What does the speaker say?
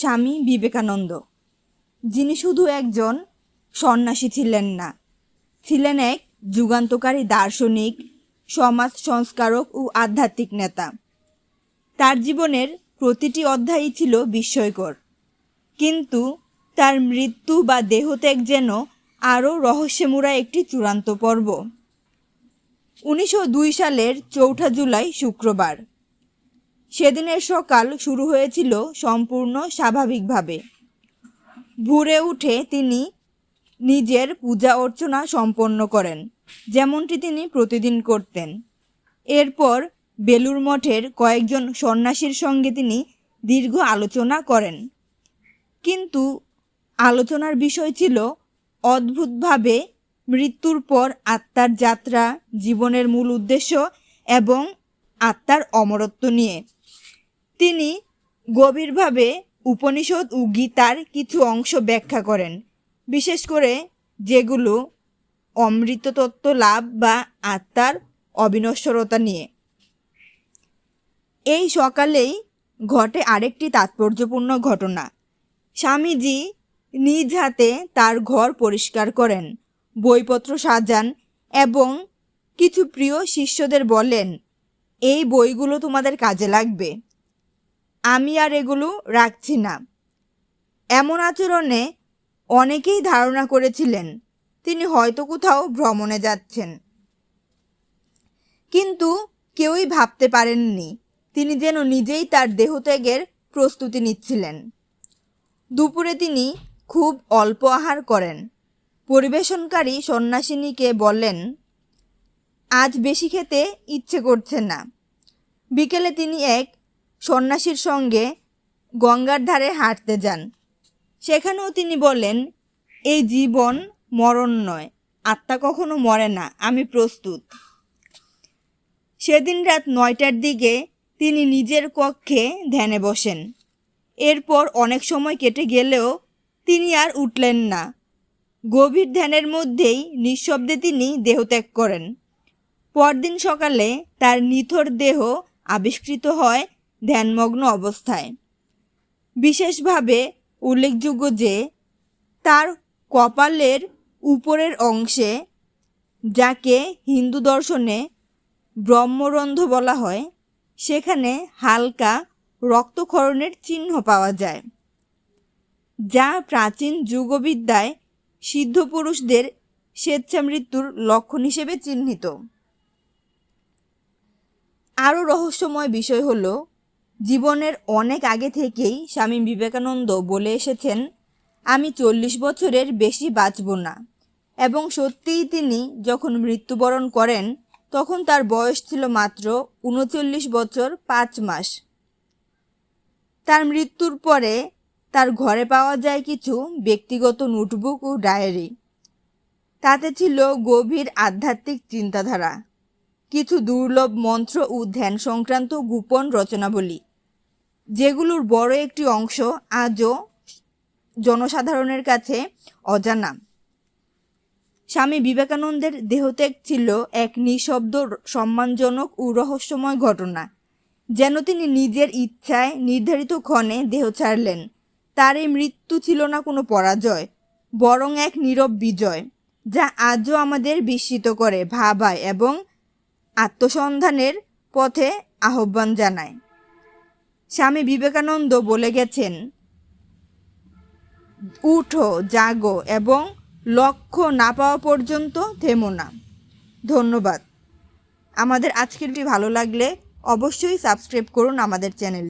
স্বামী বিবেকানন্দ, যিনি শুধু একজন সন্ন্যাসী ছিলেন না, ছিলেন এক যুগান্তকারী দার্শনিক, সমাজ সংস্কারক ও আধ্যাত্মিক নেতা। তার জীবনের প্রতিটি অধ্যায়ই ছিল বিস্ময়কর, কিন্তু তার মৃত্যু বা দেহত্যাগ যেন আরও রহস্যমুরা একটি চূড়ান্ত পর্ব। উনিশশো দুই সালের চৌঠা জুলাই শুক্রবার। সেদিনের সকাল শুরু হয়েছিল সম্পূর্ণ স্বাভাবিকভাবে। ভোরে উঠে তিনি নিজের পূজা অর্চনা সম্পন্ন করেন, যেমনটি তিনি প্রতিদিন করতেন। এরপর বেলুর মঠের কয়েকজন সন্ন্যাসীর সঙ্গে তিনি দীর্ঘ আলোচনা করেন। কিন্তু আলোচনার বিষয় ছিল অদ্ভুতভাবে মৃত্যুর পর আত্মার যাত্রা, জীবনের মূল উদ্দেশ্য এবং আত্মার অমরত্ব নিয়ে। তিনি গভীরভাবে উপনিষদ ও গীতার কিছু অংশ ব্যাখ্যা করেন, বিশেষ করে যেগুলো অমৃততত্ত্ব লাভ বা আত্মার অবিনশ্বরতা নিয়ে। এই সকালেই ঘটে আরেকটি তাৎপর্যপূর্ণ ঘটনা। স্বামীজি নিজ হাতে তার ঘর পরিষ্কার করেন, বইপত্র সাজান এবং কিছু প্রিয় শিষ্যদের বলেন, এই বইগুলো তোমাদের কাজে লাগবে। আমি আর এগুলো রাখছি না। এমন আচরণে অনেকেই ধারণা করেছিলেন, তিনি হয়তো কোথাও ভ্রমণে যাচ্ছেন। কিন্তু কেউই ভাবতে পারেননি, তিনি যেন নিজেই তার দেহত্যাগের প্রস্তুতি নিচ্ছিলেন। দুপুরে তিনি খুব অল্প আহার করেন। পরিবেশনকারী সন্ন্যাসিনীকে বললেন আজ বেশি খেতে ইচ্ছে করছে না। বিকেলে তিনি এক সন্ন্যাসীর সঙ্গে গঙ্গার ধারে হাঁটতে যান। সেখানেও তিনি বলেন, এই জীবন মরণ নয়, আত্মা কখনো মরে না, আমি প্রস্তুত। সেদিন রাত নয়টার দিকে তিনি নিজের কক্ষে ধ্যানে বসেন। এরপর অনেক সময় কেটে গেলেও তিনি আর উঠলেন না। গভীর ধ্যানের মধ্যেই নিঃশব্দে তিনি দেহত্যাগ করেন। পরদিন সকালে তার নিথর দেহ আবিষ্কৃত হয় ধ্যানমগ্ন অবস্থায়। বিশেষভাবে উল্লেখযোগ্য যে, তার কপালের উপরের অংশে, যাকে হিন্দু দর্শনে ব্রহ্মরন্ধ বলা হয়, সেখানে হালকা রক্তক্ষরণের চিহ্ন পাওয়া যায়, যা প্রাচীন যুগবিদ্যায় সিদ্ধ পুরুষদের স্বেচ্ছা মৃত্যুর লক্ষণ হিসেবে চিহ্নিত। আরও রহস্যময় বিষয় হল জীবনের অনেক আগে থেকেই স্বামী বিবেকানন্দ বলে এসেছেন, আমি চল্লিশ বছরের বেশি বাঁচব না। এবং সত্যিই তিনি যখন মৃত্যুবরণ করেন, তখন তার বয়স ছিল মাত্র উনচল্লিশ বছর পাঁচ মাস। তার মৃত্যুর পরে তার ঘরে পাওয়া যায় কিছু ব্যক্তিগত নোটবুক ও ডায়েরি। তাতে ছিল গভীর আধ্যাত্মিক চিন্তাধারা, কিছু দুর্লভ মন্ত্র ও ধ্যান সংক্রান্ত গোপন রচনাবলী। যেগুলোর বড় একটি অংশ আজও জনসাধারণের কাছে অজানা। স্বামী বিবেকানন্দের দেহত্যাগ ছিল এক নিঃশব্দ সম্মানজনক ও রহস্যময় ঘটনা। যেন তিনি নিজের ইচ্ছায় নির্ধারিত ক্ষণে দেহ ছাড়লেন। তার এই মৃত্যু ছিল না কোনো পরাজয়, বরং এক নীরব বিজয়, যা আজও আমাদের বিস্মিত করে, ভাবায় এবং আত্মসন্ধানের পথে আহ্বান জানায়। স্বামী বিবেকানন্দ বলে গেছেন, উঠো, জাগো এবং লক্ষ্য না পাওয়া পর্যন্ত থেমো না। ধন্যবাদ। আমাদের আজকেরটি ভালো লাগলে অবশ্যই সাবস্ক্রাইব করুন আমাদের চ্যানেল